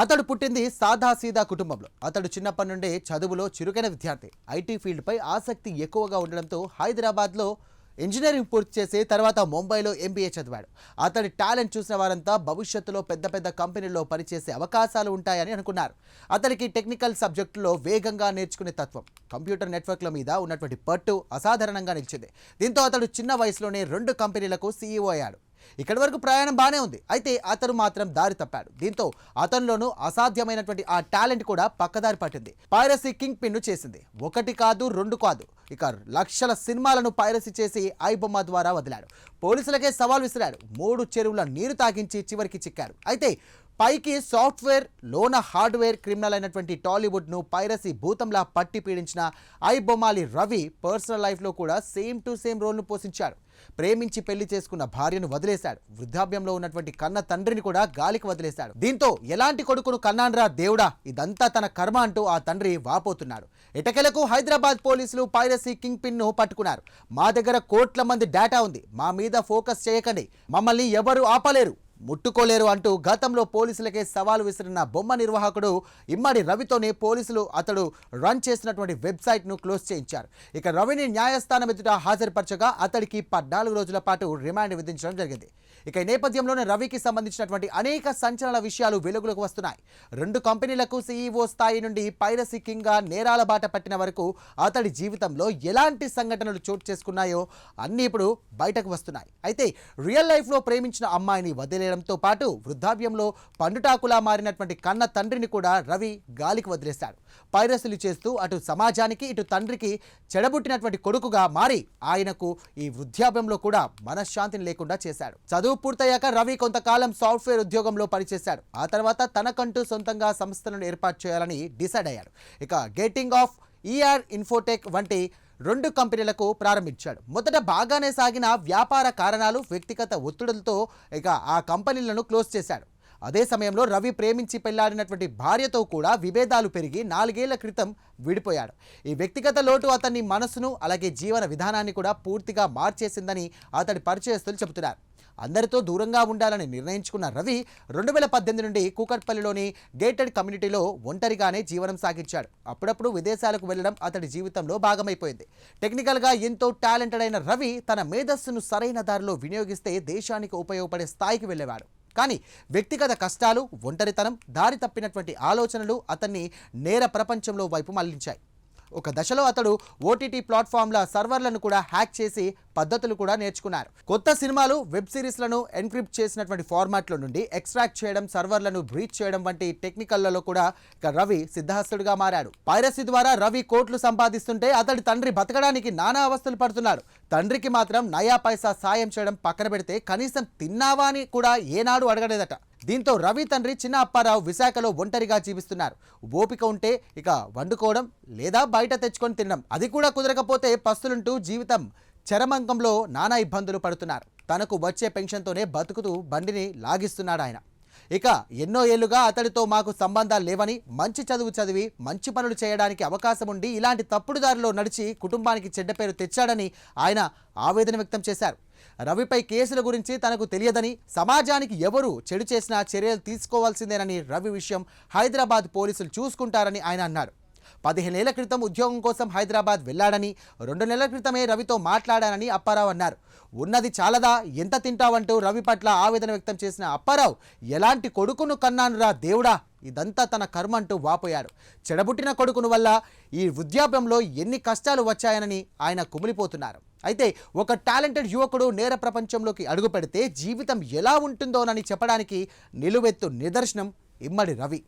అతడు పుట్టింది సాదాసీదా కుటుంబంలో. అతడు చిన్నప్పటి నుండే చదువులో చురుకైన విద్యార్థి. ఐటీ ఫీల్డ్పై ఆసక్తి ఎక్కువగా ఉండడంతో హైదరాబాద్లో ఇంజనీరింగ్ పూర్తి చేసి తర్వాత ముంబైలో ఎంబీఏ చదివాడు. అతడి టాలెంట్ చూసిన వారంతా భవిష్యత్తులో పెద్ద పెద్ద కంపెనీల్లో పనిచేసే అవకాశాలు ఉంటాయని అనుకున్నారు. అతడికి టెక్నికల్ సబ్జెక్టులో వేగంగా నేర్చుకునే తత్వం. కంప్యూటర్ నెట్వర్క్ల మీద ఉన్నటువంటి పట్టు అసాధారణంగా నిలిచింది. దీంతో అతడు చిన్న వయసులోనే రెండు కంపెనీలకు సీఈఓ అయ్యాడు. ఇక్కడి వరకు ప్రయాణం బాగానే ఉంది. అయితే అతను మాత్రం దారి తప్పాడు. దీంతో అతనిలోనూ అసాధ్యమైనటువంటి ఆ టాలెంట్ కూడా పక్కదారి పట్టింది. పైరసీ కింగ్ పిన్ను చేసింది. ఒకటి కాదు రెండు కాదు. ఇక లక్షల సినిమాలను పైరసీ చేసి ఐబొమ్మ ద్వారా వదిలాడు. పోలీసులకే సవాల్ విసిరాడు. మూడు చెరువుల నీరు తాగించి చివరికి చిక్కాడు. అయితే పైకి సాఫ్ట్వేర్ లోన హార్డ్వేర్ క్రిమినల్ అయినటువంటి టాలీవుడ్ను పైరసీ భూతంలా పట్టి పీడించిన ఐబొమాలి రవి పర్సనల్ లైఫ్లో కూడా సేమ్ టు సేమ్ రోల్ను పోషించాడు. ప్రేమించి పెళ్ళి చేసుకున్న భార్యను వదిలేశాడు. వృద్ధాప్యంలో ఉన్నటువంటి కన్న తండ్రిని కూడా గాలికి వదిలేశాడు. దీంతో ఎలాంటి కొడుకును కన్నాన్రా దేవుడా? ఇదంతా తన కర్మ అంటూ ఆ తండ్రి వాపోతున్నాడు. ఇటకెలకు హైదరాబాద్ పోలీసులు పైరసీ కింగ్ పిన్ను పట్టుకున్నారు. మా దగ్గర కోట్ల మంది డేటా ఉంది. మా మీద ఫోకస్ చేయకండి. మమ్మల్ని ఎవరు ఆపలేరు. ముట్టుకోలేరు అంటూ గతంలో పోలీసులకే సవాలు విసిరిన బొమ్మ నిర్వాహకుడు ఇమ్మడి రవితోనే పోలీసులు అతడు రన్ చేసినటువంటి వెబ్సైట్ను క్లోజ్ చేయించారు. ఇక రవిని న్యాయస్థానం ఎదుట హాజరుపరచగా అతడికి పద్నాలుగు రోజుల పాటు రిమాండ్ విధించడం జరిగింది. ఇక ఈ నేపథ్యంలోనే రవికి సంబంధించినటువంటి అనేక సంచలన విషయాలు వెలుగులోకి వస్తున్నాయి. రెండు కంపెనీలకు సీఈఓ స్థాయి నుండి పైరసీ కింగ్గా నేరాల బాట పట్టిన వరకు అతడి జీవితంలో ఎలాంటి సంఘటనలు చోటు చేసుకున్నాయో అన్నీ ఇప్పుడు బయటకు వస్తున్నాయి. అయితే రియల్ లైఫ్లో ప్రేమించిన అమ్మాయిని చేయడంతో పాటు వృద్ధాప్యంలో పండుటాకులా మారినటువంటి కన్న తండ్రిని కూడా రవి గాలికి వదిలేశాడు. పైరసులు చేస్తూ అటు సమాజానికి ఇటు తండ్రికి చెడబుట్టినటువంటి కొడుకుగా మారి ఆయనకు ఈ వృద్ధాప్యంలో కూడా మనశ్శాంతిని లేకుండా చేశాడు. చదువు పూర్తయ్యాక రవి కొంతకాలం సాఫ్ట్వేర్ ఉద్యోగంలో పనిచేశాడు. ఆ తర్వాత తనకంటూ సొంతంగా సంస్థలను ఏర్పాటు చేయాలని డిసైడ్ అయ్యాడు. ఇక గేటింగ్ ఆఫ్ ఈఆర్ ఇన్ఫోటెక్ వంటి రెండు కంపెనీలకు ప్రారంభించాడు. మొదట బాగానే సాగిన వ్యాపార కారణాలు వ్యక్తిగత ఒత్తిడులతో ఇక ఆ కంపెనీలను క్లోజ్ చేశాడు. అదే సమయంలో రవి ప్రేమించి పెళ్ళాడినటువంటి భార్యతో కూడా విభేదాలు పెరిగి నాలుగేళ్ళ క్రితం విడిపోయాడు. ఈ వ్యక్తిగత లోటు అతని మనసును అలాగే జీవన విధానాన్ని కూడా పూర్తిగా మార్చేసిందని అతడి పరిచయస్తులు చెబుతున్నారు. అందరితో దూరంగా ఉండాలని నిర్ణయించుకున్న రవి రెండు వేల పద్దెనిమిది నుండి కూకట్పల్లిలోని గేటెడ్ కమ్యూనిటీలో ఒంటరిగానే జీవనం సాగించాడు. అప్పుడప్పుడు విదేశాలకు వెళ్ళడం అతడి జీవితంలో భాగమైపోయింది. టెక్నికల్గా ఎంతో టాలెంటెడ్ అయిన రవి తన మేధస్సును సరైన దారిలో వినియోగిస్తే దేశానికి ఉపయోగపడే స్థాయికి వెళ్ళేవాడు. కానీ వ్యక్తిగత కష్టాలు ఒంటరితనం దారి తప్పినటువంటి ఆలోచనలు అతన్ని నేర ప్రపంచంలో వైపు మళ్ళించాయి. ఒక దశలో అతడు ఓటీటీ ప్లాట్ఫామ్ల సర్వర్లను కూడా హ్యాక్ చేసి పద్ధతులు కూడా నేర్చుకున్నారు. కొత్త సినిమాలు వెబ్ సిరీస్లను ఎన్క్రిప్ట్ చేసినటువంటి ఫార్మాట్లో నుండి ఎక్స్ట్రాక్ట్ చేయడం సర్వర్లను బ్రీచ్ చేయడం వంటి టెక్నికల్లలో కూడా ఇక రవి సిద్ధహస్తుడిగా మారాడు. పైరసీ ద్వారా రవి కోట్లు సంపాదిస్తుంటే అతడి తండ్రి బతకడానికి నానా అవస్థలు పడుతున్నాడు తండ్రికి మాత్రం నయా పైసా సాయం చేయడం పక్కన పెడితే కనీసం తిన్నావా అని కూడా ఏనాడు అడగలేదట. దీంతో రవి తండ్రి చిన్న అప్పారావు విశాఖలో ఒంటరిగా జీవిస్తున్నారు. ఓపిక ఉంటే ఇక వండుకోవడం లేదా బయట తెచ్చుకొని తినడం అది కూడా కుదరకపోతే పస్తులుంటూ జీవితం చరమంకంలో నానా ఇబ్బందులు పడుతున్నారు. తనకు వచ్చే పెన్షన్తోనే బతుకుతూ బండిని లాగిస్తున్నాడు ఆయన ఇక ఎన్నో ఏళ్ళుగా అతడితో మాకు సంబంధాలు లేవని మంచి చదువు చదివి మంచి పనులు చేయడానికి అవకాశం ఉండి ఇలాంటి తప్పుడు దారిలో నడిచి కుటుంబానికి చెడ్డ పేరు తెచ్చాడని ఆయన ఆవేదన వ్యక్తం చేశారు. రవిపై కేసుల గురించి తనకు తెలియదని సమాజానికి ఎవరు చెడు చేసినా చర్యలు తీసుకోవాల్సిందేనని రవి విషయం హైదరాబాద్ పోలీసులు చూసుకుంటారని ఆయన అన్నారు. పదిహేనేళ్ళ క్రితం ఉద్యోగం కోసం హైదరాబాద్ వెళ్ళాడని రెండు నెలల క్రితమే రవితో మాట్లాడానని అప్పారావు అన్నారు. ఉన్నది చాలదా? ఎంత తింటావంటూ రవి పట్ల ఆవేదన వ్యక్తం చేసిన అప్పారావు ఎలాంటి కొడుకును కన్నానురా దేవుడా? ఇదంతా తన కర్మ అంటూ వాపోయాడు చెడబుట్టిన కొడుకును వల్ల ఈ వృద్ధాప్యంలో ఎన్ని కష్టాలు వచ్చాయనని ఆయన కుమిలిపోతున్నారు. అయితే ఒక టాలెంటెడ్ యువకుడు నేర ప్రపంచంలోకి అడుగుపెడితే జీవితం ఎలా ఉంటుందోనని చెప్పడానికి నిలువెత్తు నిదర్శనం ఇమ్మడి రవి.